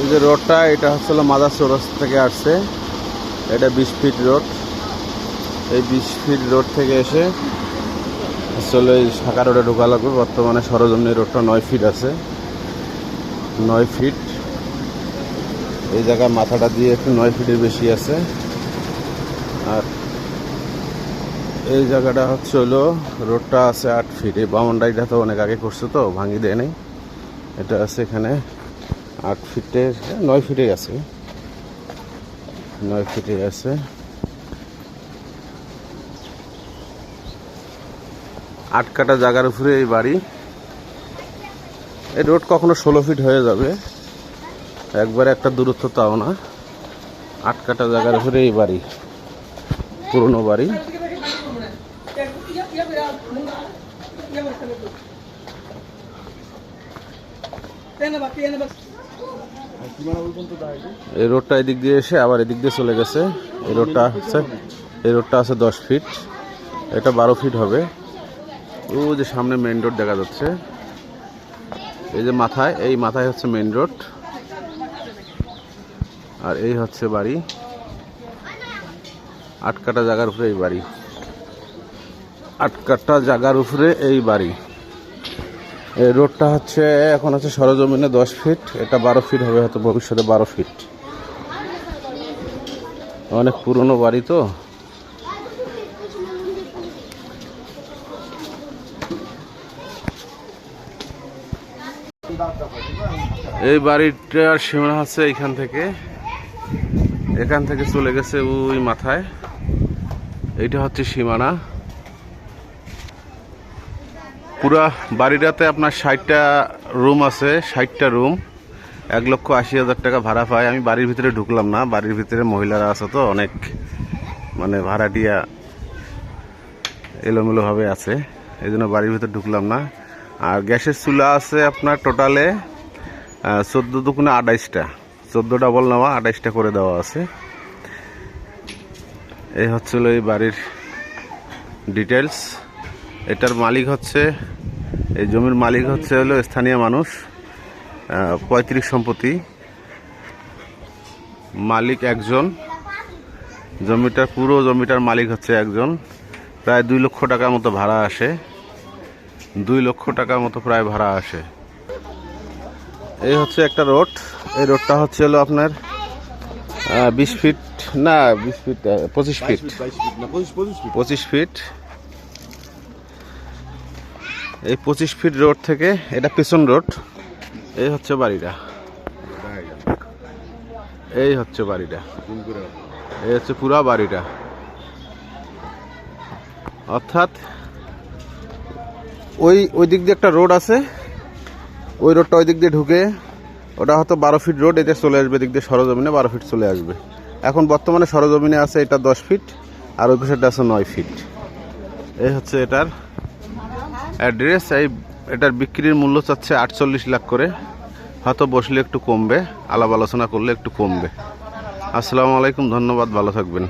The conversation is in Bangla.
এই যে রোডটা, এটা হচ্ছিল মাদার চৌরাস থেকে আসছে। এটা বিশ ফিট রোড। এই বিশ ফিট রোড থেকে এসে আসলে শাখা রোডে ঢোকা লাগবে। বর্তমানে সরজমিনী রোডটা নয় ফিট আছে। নয় ফিট। এই জায়গায় মাথাটা দিয়ে একটু নয় ফিটের বেশি আছে। আর এই জায়গাটা হচ্ছে হলো, রোডটা আছে আট ফিট। এই বাউন্ডারিটা তো অনেক আগে করছে তো, ভাঙি দেয় নেই। এটা আছে এখানে। আট ফিটের নয় ফিটে আছে নয় ফিটে আছে আট কাটা জায়গার উপরে এই বাড়ি। এই রোড কখনো ষোলো ফিট হয়ে যাবে। একবারে একটা দূরত্ব তাও না। আট কাটা জায়গার উপরে এই বাড়ি, পুরনো বাড়ি। এই রোডটা এদিক দিয়ে এসে আবার এদিক দিয়ে চলে গেছে। এই রোডটা আছে, এই রোডটা আছে দশ ফিট এটা বারো ফিট হবে। ও যে সামনে মেন রোড দেখা যাচ্ছে। এই যে মাথায়, এই মাথায় হচ্ছে মেন রোড আর এই হচ্ছে বাড়ি। আটকাটা জায়গার উপরে এই বাড়ি। আটকাটা জায়গার উপরে এই বাড়ি। রোডটা হচ্ছে, এখন হচ্ছে সরজমিনে দশ ফিট। এটা বারো ফিট হবে, হয়তো ভবিষ্যতে বারো ফিট। অনেক পুরনো বাড়ি তো। এই বাড়িটার সীমানা হচ্ছে এইখান থেকে। এখান থেকে চলে গেছে ওই মাথায়। এইটা হচ্ছে সীমানা। পুরা বাড়িটাতে আপনার ষাটটা রুম আছে, ষাটটা রুম। এক লক্ষ আশি হাজার টাকা ভাড়া পায়। আমি বাড়ির ভিতরে ঢুকলাম না, বাড়ির ভিতরে মহিলারা আছে তো, অনেক মানে ভাড়াটিয়া এলোমেলোভাবে আছে। এই জন্য বাড়ির ভিতরে ঢুকলাম না। আর গ্যাসের চুলা আছে আপনার টোটালে চোদ্দ দুগুণে আঠাইশটা। চোদ্দ ডাবল নেওয়া, আঠাইশটা করে দেওয়া আছে। এই হচ্ছিল এই বাড়ির ডিটেলস এটার মালিক হচ্ছে এই জমির মালিক হচ্ছে হলো স্থানীয় মানুষ পঁয়ত্রিশ সম্পত্তি। মালিক একজন জমিটার পুরো জমিটার মালিক হচ্ছে একজন। প্রায় দুই লক্ষ টাকার মতো ভাড়া আসে। দুই লক্ষ টাকার মতো প্রায় ভাড়া আসে। এই হচ্ছে একটা রোড। এই রোডটা হচ্ছে হলো আপনার বিশ ফিট না বিশ ফিট পঁচিশ ফিট। পঁচিশ ফিট। এই পঁচিশ ফিট রোড থেকে এটা পেছন রোড এই হচ্ছে বাড়িটা। এই হচ্ছে বাড়িটা। এই হচ্ছে পুরা বাড়িটা। অর্থাৎ ওই ওই দিক দিয়ে একটা রোড আছে। ওই রোডটা ওই দিক দিয়ে ঢুকে ওটা হয়তো বারো ফিট রোড এটা চলে আসবে দিক দিয়ে সরজমিনে বারো ফিট চলে আসবে। এখন বর্তমানে সরজমিনে আছে এটা দশ ফিট আর ওই পাশেটা আছে নয় ফিট এই হচ্ছে এটার অ্যাড্রেস, এই এটার বিক্রির মূল্য চাচ্ছে আটচল্লিশ লাখ করে। হয়তো বসলে একটু কমবে, আলাপ আলোচনা করলে একটু কমবে। আসসালামু আলাইকুম, ধন্যবাদ, ভালো থাকবেন।